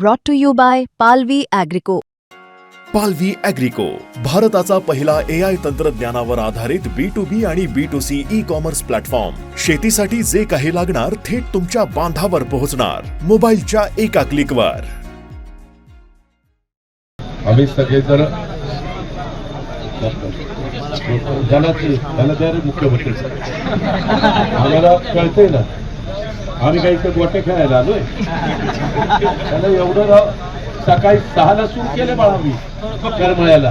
brought to you by Palvi Agrico. पालवी अॅग्रिको भारताचा पहिला ए आय तंत्रज्ञानावर आधारित बी टू बी आणि B to C e commerce platform शेतीसाठी जे काही लागणार थेट तुमच्या बांधावर पोहोचणार. मोबाईलच्या एका क्लिकवर आम्ही सगळेजण मुख्यमंत्री आम्हाला कळतंय ना. आम्ही काही इथं गोटे खेळायला आलोय. त्याला एवढं राव सकाळी सहाला सुरू केले बाळा मी करमळ्याला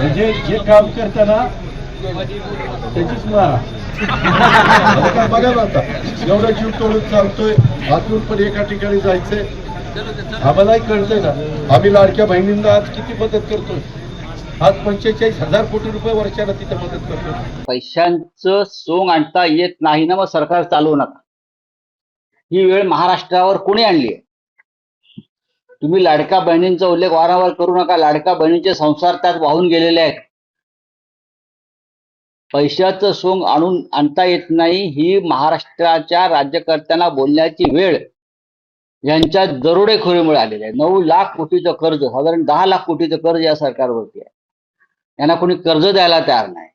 म्हणजे जे काम करताना त्याचीच मारा. काय बघा ना आता एवढा जीव तोडून चालतोय आतून पण एका ठिकाणी जायचंय. आम्हालाही कळतंय ना आम्ही लाडक्या बहिणींना आज किती मदत करतोय. आज पंचेचाळीस हजार कोटी रुपये वर्षाला तिथं मदत करतो. पैशांचं सोंग आणता येत नाही ना मग सरकार चालवू नका. ही वेळ महाराष्ट्रावर कोणी आणली आहे? तुम्ही लाडका बहिणींचा उल्लेख वारंवार करू नका. लाडका बहिणींचे संसार त्यात वाहून गेलेले आहेत. पैशाचं सोंग आणून आणता येत नाही ही महाराष्ट्राच्या राज्यकर्त्यांना बोलण्याची वेळ यांच्या दरोडेखोरीमुळे आलेली आहे. नऊ लाख कोटीचं कर्ज साधारण दहा लाख कोटीचं कर्ज या सरकारवरती आहे. यांना कोणी कर्ज द्यायला तयार नाही.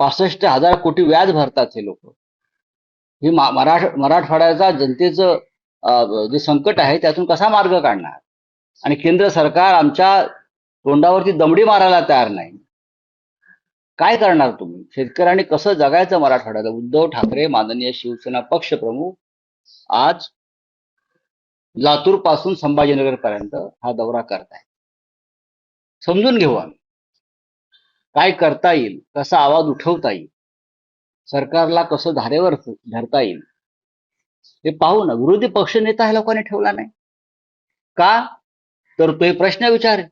पासष्ट हजार कोटी व्याज भरतात हे लोक. ही मराठ मराठवाड्याचा जनतेचं जे संकट आहे त्यातून कसा मार्ग काढणार? आणि केंद्र सरकार आमच्या तोंडावरती दमडी मारायला तयार नाही. काय करणार तुम्ही? शेतकऱ्यांनी कसं जगायचं मराठवाड्याला? उद्धव ठाकरे माननीय शिवसेना पक्षप्रमुख आज लातूरपासून संभाजीनगर पर्यंत हा दौरा करताय समजून घेऊ आम्ही. काय करता येईल कसा आवाज उठवता येईल सरकारला कसं धारेवर धरता येईल हे पाहू ना. विरोधी पक्षनेता ह्या लोकांनी ठेवला नाही. का? तर तो हे प्रश्न विचारेल.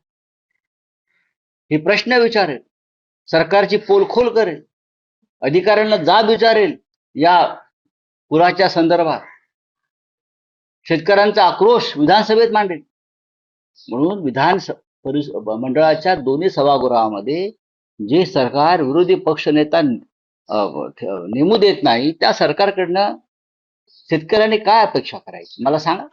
हे प्रश्न विचारेल. सरकारची पोलखोल करेल. अधिकाऱ्यांना जाब विचारेल या पुराच्या संदर्भात. शेतकऱ्यांचा आक्रोश विधानसभेत मांडेल. म्हणून विधान स- परिस- मंडळाच्या दोन्ही सभागृहामध्ये जे सरकार विरोधी पक्षनेता नेमू देत नाही त्या सरकारकडनं शेतकऱ्यांनी काय अपेक्षा करायची? मला सांगा.